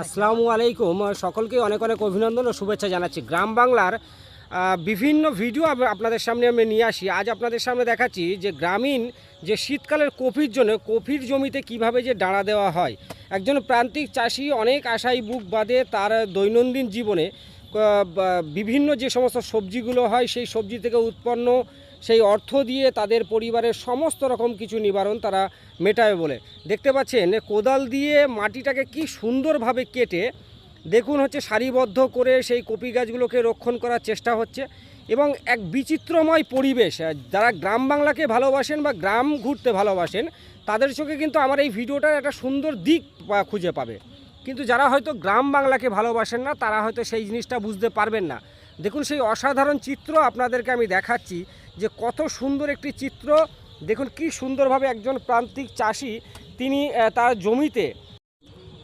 আসসালামু আলাইকুম। সকলকে অনেক অনেক অভিনন্দন ও শুভেচ্ছা জানাচ্ছি। গ্রাম বাংলার বিভিন্ন ভিডিও আপনাদের সামনে আমি নিয়ে আসি। আজ আপনাদের সামনে দেখাচ্ছি যে গ্রামীণ যে শীতকালের কফির জন্য, কফির জমিতে কীভাবে যে ডাঁড়া দেওয়া হয়। একজন প্রান্তিক চাষি অনেক আশাই বুক বাদে তার দৈনন্দিন জীবনে। বিভিন্ন যে সমস্ত সবজিগুলো হয়, সেই সবজি থেকে উৎপন্ন সেই অর্থ দিয়ে তাদের পরিবারের সমস্ত রকম কিছু নিবারণ তারা মেটাবে বলে। দেখতে পাচ্ছেন কোদাল দিয়ে মাটিটাকে কি সুন্দরভাবে কেটে, দেখুন হচ্ছে সারিবদ্ধ করে সেই কপি গাছগুলোকে রক্ষণ করার চেষ্টা হচ্ছে এবং এক বিচিত্রময় পরিবেশ। যারা গ্রাম বাংলাকে ভালোবাসেন বা গ্রাম ঘুরতে ভালোবাসেন, তাদের চোখে কিন্তু আমার এই ভিডিওটার একটা সুন্দর দিক খুঁজে পাবে। কিন্তু যারা হয়তো গ্রাম বাংলাকে ভালোবাসেন না, তারা হয়তো সেই জিনিসটা বুঝতে পারবেন না। দেখুন, সেই অসাধারণ চিত্র আপনাদেরকে আমি দেখাচ্ছি যে কত সুন্দর একটি চিত্র। দেখুন, কি সুন্দরভাবে একজন প্রান্তিক চাষি তিনি তার জমিতে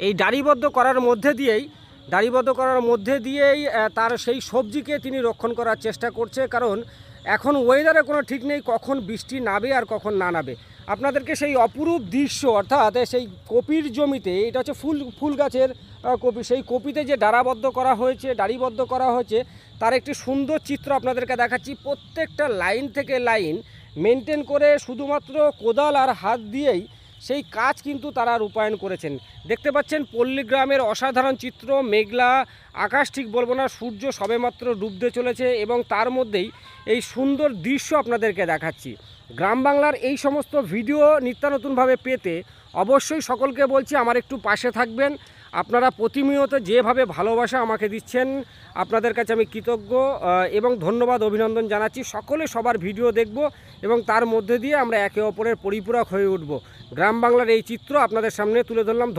এই ডাড়িবদ্ধ করার মধ্যে দিয়েই ডাড়িবদ্ধ করার মধ্যে দিয়েই তার সেই সবজিকে তিনি রক্ষণ করার চেষ্টা করছে। কারণ এখন ওয়েদারে কোনো ঠিক নেই, কখন বৃষ্টি নাবে আর কখন না নাবে আপনাদেরকে সেই অপরূপ দৃশ্য, অর্থাৎ সেই কপির জমিতে, এটা হচ্ছে ফুল ফুল গাছের কপি, সেই কপিতে যে ডারাবদ্ধ করা হয়েছে, ডাড়িবদ্ধ করা হয়েছে, তার একটি সুন্দর চিত্র আপনাদেরকে দেখাচ্ছি। প্রত্যেকটা লাইন থেকে লাইন মেনটেন করে শুধুমাত্র কোদাল আর হাত দিয়েই সেই কাজ কিন্তু তারা রূপায়ণ করেছেন। দেখতে পাচ্ছেন পল্লীগ্রামের অসাধারণ চিত্র, মেঘলা আকাশ ঠিক বলব না, সূর্য সবেমাত্র ডুবতে চলেছে এবং তার মধ্যেই এই সুন্দর দৃশ্য আপনাদেরকে দেখাচ্ছি। গ্রাম বাংলার এই সমস্ত ভিডিও নিত্যানতুনভাবে পেতে অবশ্যই সকলকে বলছি, আমার একটু পাশে থাকবেন। আপনারা প্রতিনিয়ত যেভাবে ভালোবাসা আমাকে দিচ্ছেন, আপনাদের কাছে আমি কৃতজ্ঞ এবং ধন্যবাদ, অভিনন্দন জানাচ্ছি। সকলে সবার ভিডিও দেখব এবং তার মধ্যে দিয়ে আমরা একে অপরের পরিপূরক হয়ে উঠব। গ্রাম বাংলার এই চিত্র আপনাদের সামনে তুলে ধরলাম।